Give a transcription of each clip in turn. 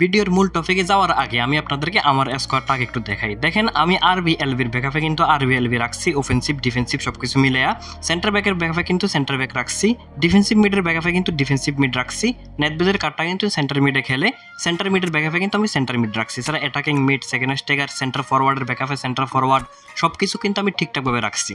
ভিডিওর মূল টপিকে যাওয়ার আগে আমি আপনাদেরকে আমার স্কোয়াডটাকে একটু দেখাই। দেখেন, আমি আরবি এলবির ব্যাকআপে কিন্তু আরবি এলবি রাখছি অফেন্সিভ ডিফেন্সিভ সব কিছু মিলেয়া সেন্টার ব্যাকের ব্যাকআপে কিন্তু সেন্টার ব্যাক রাখছি ডিফেন্সিভ মিডের ব্যাকআপে কিন্তু ডিফেন্সিভ মিড রাখছি। নেটবেজের কার্ডটা কিন্তু সেন্টার মিডে খেলে সেন্টার মিডের ব্যাকআপে কিন্তু আমি সেন্টার মিড রাখছি। Sir attacking mid second striker centre ফরওয়ার্ডের ব্যাকআপে সেন্টার ফরওয়ার্ড সব কিছু কিন্তু আমি ঠিকঠাকভাবে রাখছি।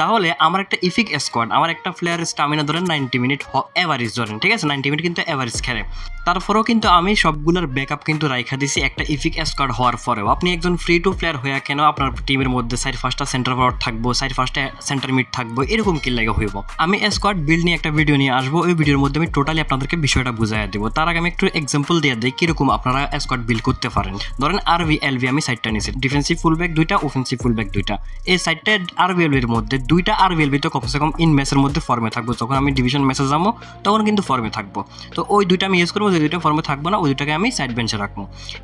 তাহলে আমার একটা ইফিক স্কোয়াড আমার একটা প্লেয়ারের স্টামিনা ধরেন নাইনটি মিনিট অ্যাভারেজ ধরেন, ঠিক আছে? নাইনটি মিনিট কিন্তু অ্যাভারেজ খেলে। তারপরেও কিন্তু আমি সবগুলোর ব্যাকআপ কিন্তু রাইখা দিছি। একটা ইফিক স্কোয়াড হওয়ার পরেও। আপনি একজন ফ্রি টু প্লেয়ার হয়ে কেন আপনার টিমের মধ্যে সাইড ফার্স্টটা সেন্টার ফরওয়ার্ড থাকব সাইড ফার্স্টে সেন্টার মিড থাকব, এরকম কি লাগে হইব? আমি স্কোয়াড বিল্ড নিয়ে একটা ভিডিও নিয়ে আসব। ওই ভিডিওর মধ্যে আমি টোটালি আপনাদেরকে বিষয়টা বুঝাই দেবো। তার আগে আমি একটু এক্সাম্পল দিয়ে দিই, কীরকম আপনারা স্কোয়াড বিল্ড করতে পারেন। ধরেন আরবি এলভি আমি সাইডটা নিয়েছি ডিফেন্সিভ ফুল ব্যাক দুইটা অফেন্সিভ ফুল ব্যাক দুইটা। এই সাইডটা আরবি এলভির মধ্যে দুইটা আরবি এলভি তো কমসে কম ইন ম্যাচের মধ্যে ফর্মে থাকব। যখন আমি ডিভিশন ম্যাচে যাব, তখন কিন্তু ফর্মে থাকব। তো ওই দুইটা আমি ইউজ করব, যে দুইটা ফর্মে থাকব না, ওই দুইটাকে আমি সাইড বেঞ্চে রাখব।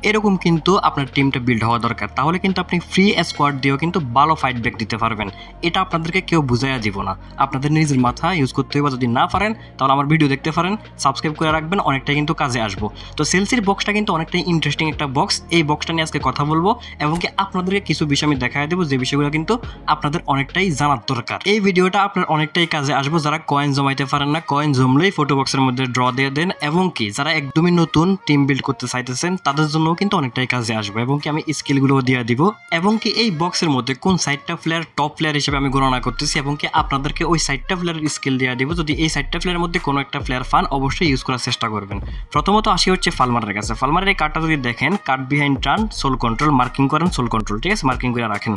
এরকম কিন্তু আপনার টিমটা বিল্ড হওয়া দরকার। তাহলে কিন্তু আপনি ফ্রি স্কোয়াড দিয়েও কিন্তু ভালো ফাইট ব্যাক দিতে পারবেন। এটা আপনাদেরকে কেউ বুঝাইয়া দিব না। আপনাদের নিজের মাথা ইউজ করতে হবে যদি না পারেন, তাহলে আমার ভিডিও দেখতে পারেন সাবস্ক্রাইব করে রাখবেন, অনেকটাই কিন্তু কাজে আসব। তো সেলসির বক্সটা কিন্তু অনেকটাই ইন্টারেস্টিং একটা বক্স এই বক্সটা নিয়ে আজকে কথা বলব এবং কি আপনাদেরকে কিছু বিষয় আমি দেখাই দেবো, যে বিষয়গুলো কিন্তু আপনাদের অনেকটাই জানার দরকার। এই ভিডিওটা আপনার অনেকটাই কাজে আসব। যারা কয়েন জমাইতে পারেন না কয়েন জমলেই ফটো বক্সের মধ্যে ড্র দিয়ে দেন এবং কি, যারা একদমই নতুন টিম বিল্ড করতে চাইতেছেন তাদের জন্যও কিন্তু অনেকটাই কাজে আসবে এবং কি আমি স্কিলগুলো দিয়ে দিব। এবং কি এই বক্সের মধ্যে কোন সাইডটা প্লেয়ার টপ প্লেয়ার হিসেবে আমি গণনা করতেছি এবং কি আপনাদেরকে ওই সাইডটা প্লেয়ারের স্কিল দিয়ে দিব। যদি এই সাইডটা প্লেয়ারের মধ্যে কোনো একটা প্লেয়ার ফান অবশ্যই ইউজ করার চেষ্টা করবেন। প্রথমত আসি হচ্ছে ফালমারের কাছে। ফালমারের এই কার্ডটা যদি দেখেন cut behind turn sole control marking করেন সোল কন্ট্রোল ঠিক আছে? মার্কিং করে রাখেন।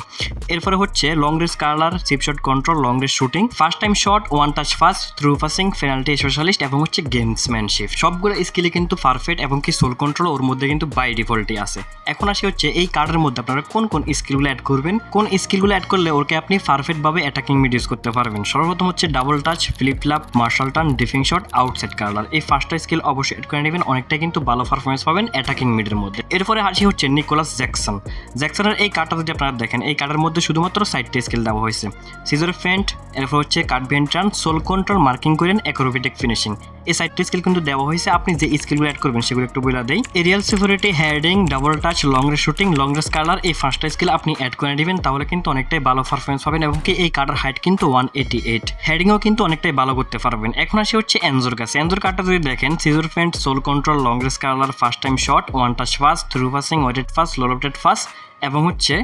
এরপরে হচ্ছে long range curler chip shot control long range shooting first time shot one touch pass through passing penalty specialist এবং হচ্ছে গেমসম্যানশিপ সবগুলো স্কিলে কিন্তু পারফেক্ট এবং কি সোল কন্ট্রোল ওর মধ্যে কিন্তু বাই ডিফল্টই আছে। এখন আসি হচ্ছে এই কার্ডের মধ্যে আপনারা কোন কোন স্কিলগুলো অ্যাড করবেন, কোন স্কিলগুলো অ্যাড করলে ওকে আপনি পারফেক্টভাবে অ্যাটাকিং মিড ইউজ করতে পারবেন। সর্বপ্রথম হচ্ছে double touch flip flap marseille turn dipping shot outside curler এই ফার্স্টটা স্কিল অবশ্যই অ্যাড করে নেবেন অনেকটা কিন্তু ভালো পারফরমেন্স পাবেন অ্যাটাকিং মিডের মধ্যে। এরপরে আসি হচ্ছে নিকোলাস জ্যাকসন জ্যাকসনের এই কার্ডটা যদি আপনারা দেখেন, এই কার্ডের মধ্যে শুধুমাত্র সাইডটা স্কিল দেওয়া হয়েছে। সিজর ফেন্ট এরপর হচ্ছে card Ben turn sole control marking করেন অ্যাক্রোবেটিক ফিনিশিং এই সাইডটা স্কিল কিন্তু দেওয়া হয়েছে। আপনি যে স্কিলগুলো অ্যাড করবেন, সেগুলো একটু বলে দেয় aerial superiority heading double touch long range shooting long range curler এই ফার্স্টটা স্কিল আপনি অ্যাড করে নেবেন, তাহলে কিন্তু অনেকটাই ভালো পারফরমেন্স পাবেন এবং কি এই কার্ডের হাইট কিন্তু ওয়ান এইটি এইট হেডিংও কিন্তু অনেকটাই ভালো করতে পারবেন। এখন আসি হচ্ছে এনজোর কাছে। এনজোর কার্ডটা যদি দেখেন scissor feint sole control long range curler first time shot one touch pass through passing weighted pass lofted pass এবং হচ্ছে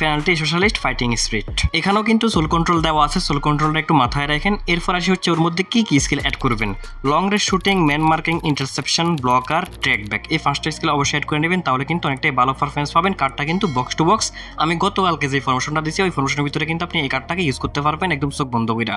পেনাল্টি স্পেশালিস্ট ফাইটিং স্পিরিট এখানেও কিন্তু সোল কন্ট্রোল দেওয়া আছে সোল কন্ট্রোলটা একটু মাথায় রাখেন। এরপর আসি হচ্ছে ওর মধ্যে কি কি স্কিল অ্যাড করবেন? Long range shooting man marking interception block আর ট্র্যাক ব্যাক এই পাঁচটা স্কিল অবশ্যই অ্যাড করে নেবেন, তাহলে কিন্তু অনেকটাই ভালো পারফরমেন্স পাবেন। কার্ডটা কিন্তু বক্স টু বক্স আমি গতকালকে যে ফরমেশনটা দিয়েছি, ওই ফরমেশনের ভিতরে কিন্তু আপনি এই কার্ডটাকে ইউজ করতে পারবেন, একদম চোখ বন্ধ কইরা।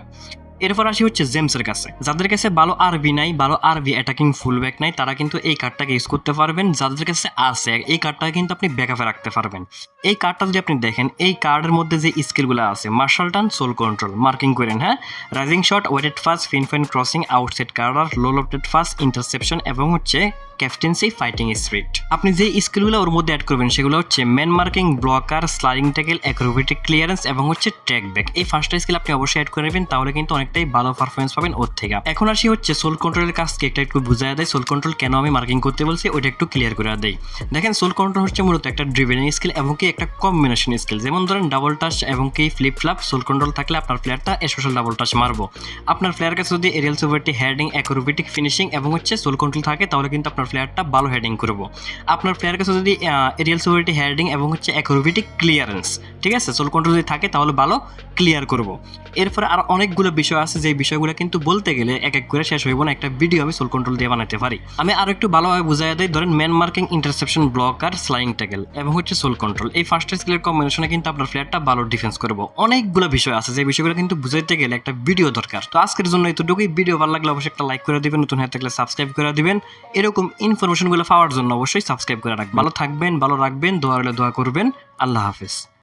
এরপর আসি হচ্ছে জেমসের কাছে। যাদের কাছে ভালো আরবি নাই, ভালো আরবি অ্যাটাকিং ফুল ব্যাক নাই, তারা কিন্তু এই কার্ডটাকে ইউজ করতে পারবেন। যাদের কাছে আছে, এই কার্ডটাকে কিন্তু আপনি ব্যাকআপে রাখতে পারবেন। এই কার্ডটা যদি আপনি দেখেন, এই কার্ডের মধ্যে যে স্কিলগুলো আছে marseille turn sole control marking করেন হ্যাঁ? Rising shot weighted pass pinpoint crossing outside curler low lofted pass interception এবং হচ্ছে ক্যাপ্টেন্সি ফাইটিং স্পিরিট আপনি যে স্কিলগুলো ওর মধ্যে অ্যাড করবেন, সেগুলো হচ্ছে man marking blocker sliding tackle acrobatic clearance এবং হচ্ছে ট্র্যাক ব্যাক এই ফার্স্টটা স্কিল আপনি অবশ্যই অ্যাড করে নেবেন, তাহলে কিন্তু অনেকটাই ভালো পারফরমেন্স পাবেন ওর থেকে। এখন আসি হচ্ছে সোল কন্ট্রোলের কাজকে একটা একটু বুঝাই দেয়। সোল কন্ট্রোল কেন আমি মার্কিং করতে বলছি, ওইটা একটু ক্লিয়ার করে দেয় দেখেন সোল কন্ট্রোল হচ্ছে মূলত একটা ড্রিভেনিং স্কিল এবং কি একটা কম্বিনেশন স্কিল যেমন ধরেন ডাবল টাচ এবং কি ফ্লিপ ফ্লাপ সোল কন্ট্রোল থাকলে আপনার প্লেয়ারটা স্পেশাল ডাবল টাচ মারবো। আপনার প্লেয়ার কাছে যদি aerial superiority heading acrobatic finishing এবং হচ্ছে সোল কন্ট্রোল থাকে, তাহলে কিন্তু আপনার প্লেয়ারটা ভালো হেডিং করব। আপনার প্লেয়ার কাছে যদি এরিয়াল সুপারটি হেডিং এবং হচ্ছে অ্যাক্রোবেটিক ক্লিয়ারেন্স ঠিক আছে? সোল কন্ট্রোল যদি থাকে, তাহলে ভালো ক্লিয়ার করব। এরপরে আর অনেকগুলো বিষয় আছে যে বিষয়গুলো কিন্তু বলতে গেলে এক এক করে শেষ হইব না, একটা ভিডিও আমি সোল কন্ট্রোল দিয়ে বানাতে পারি। আমি আরও একটু ভালোভাবে বুঝাই দিই, ধরেন ম্যান মার্কিং ইন্টারসেপশন ব্লক আর স্লাইং ট্যাকেল এবং হচ্ছে সোল কন্ট্রোল এই ফার্স্ট স্কিলের কম্বিনেশনে কিন্তু আপনার প্লেয়ারটা ভালো ডিফেন্স করব। অনেকগুলো বিষয় আছে, যে বিষয়গুলো কিন্তু বুঝাইতে গেলে একটা ভিডিও দরকার। তো আজকের জন্য এতটুকুই। ভিডিও ভালো লাগলে অবশ্যই একটা লাইক করে দিবেন, নতুন হয়ে থাকলে সাবস্ক্রাইব করে দিবেন। এরকম ইনফরমেশনগুলো পাওয়ার জন্য অবশ্যই সাবস্ক্রাইব করে রাখবেন। ভালো থাকবেন, ভালো রাখবেন, দোয়া হলে দোয়া করবেন। আল্লাহ হাফিজ।